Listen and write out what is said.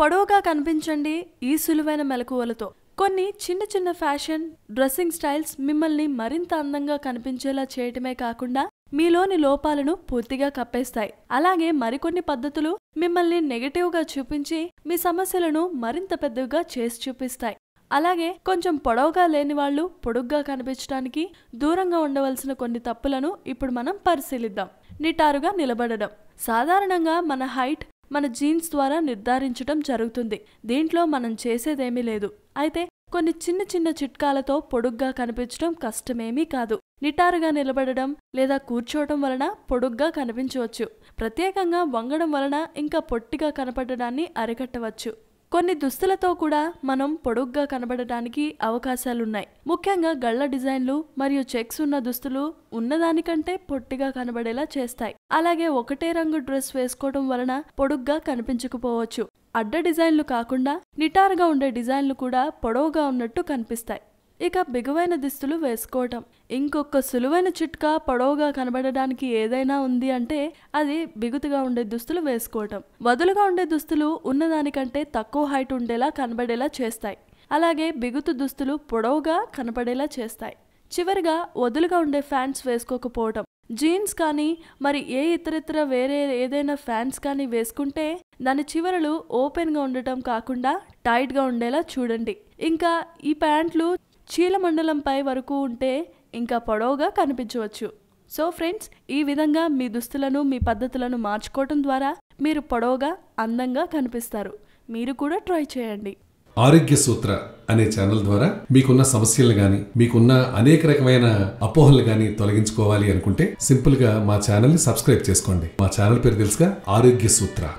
పొడవుగా కనిపించండి ఈ సులువైన మెలకువలతో. కొన్ని చిన్న చిన్న ఫ్యాషన్ డ్రెస్సింగ్ స్టైల్స్ మిమ్మల్ని మరింత అందంగా కనిపించేలా చేయటమే కాకుండా మీలోని లోపాలను పూర్తిగా కప్పేస్తాయి. అలాగే మరికొన్ని పద్ధతులు మిమ్మల్ని నెగటివ్గా చూపించి మీ సమస్యలను మరింత పెద్దగా చేసి చూపిస్తాయి. అలాగే కొంచెం పొడవుగా లేని వాళ్ళు పొడుగ్గా కనిపించడానికి దూరంగా ఉండవలసిన కొన్ని తప్పులను ఇప్పుడు మనం పరిశీలిద్దాం. నిటారుగా నిలబడడం. సాధారణంగా మన హైట్ మన జీన్స్ ద్వారా నిర్ధారించడం జరుగుతుంది. దీంట్లో మనం చేసేదేమీ లేదు. అయితే కొన్ని చిన్న చిన్న చిట్కాలతో పొడుగ్గా కనిపించడం కష్టమేమీ కాదు. నిటారుగా నిలబడడం లేదా కూర్చోవడం వలన పొడుగ్గా కనిపించవచ్చు. ప్రత్యేకంగా వంగడం వలన ఇంకా పొట్టిగా కనపడడాన్ని అరికట్టవచ్చు. కొన్ని దుస్తులతో కూడా మనం పొడుగ్గా కనబడటానికి అవకాశాలున్నాయి. ముఖ్యంగా గళ్ళ డిజైన్లు మరియు చెక్స్ ఉన్న దుస్తులు ఉన్నదానికంటే పొట్టిగా కనబడేలా చేస్తాయి. అలాగే ఒకటే రంగు డ్రెస్ వేసుకోవడం వలన పొడుగ్గా కనిపించకపోవచ్చు. అడ్డ డిజైన్లు కాకుండా నిటారుగా ఉండే డిజైన్లు కూడా పొడవుగా ఉన్నట్టు కనిపిస్తాయి. ఇక బిగువైన దుస్తులు వేసుకోవటం. ఇంకొక సులువైన చిట్కా పొడవుగా కనబడడానికి ఏదైనా ఉంది అంటే అది బిగుతుగా ఉండే దుస్తులు వేసుకోవటం. వదులుగా ఉండే దుస్తులు ఉన్నదానికంటే తక్కువ హైట్ ఉండేలా కనబడేలా చేస్తాయి. అలాగే బిగుతు దుస్తులు పొడవుగా కనపడేలా చేస్తాయి. చివరిగా వదులుగా ఉండే ఫ్యాన్స్ వేసుకోకపోవటం. జీన్స్ కానీ మరి ఏ ఇతరితర వేరే ఏదైనా ఫ్యాన్స్ కానీ వేసుకుంటే దాని చివరలు ఓపెన్గా ఉండటం కాకుండా టైట్గా ఉండేలా చూడండి. ఇంకా ఈ ప్యాంట్లు చీలమండలంపై వరకు ఉంటే ఇంకా పొడవుగా కనిపించవచ్చు. సో ఫ్రెండ్స్ ఈ విధంగా మీ దుస్తులను మీ పద్ధతులను మార్చుకోవటం ద్వారా మీరు పొడవుగా అందంగా కనిపిస్తారు. మీరు కూడా ట్రై చేయండి. ఆరోగ్య సూత్ర అనే ఛానల్ ద్వారా మీకున్న సమస్యలు గాని మీకున్న అనేక రకమైన అపోహలు గాని తొలగించుకోవాలి అనుకుంటే సింపుల్గా మా ఛానల్ని సబ్స్క్రైబ్ చేసుకోండి. మా ఛానల్ పేరు తెలుసుగా ఆరోగ్య సూత్ర.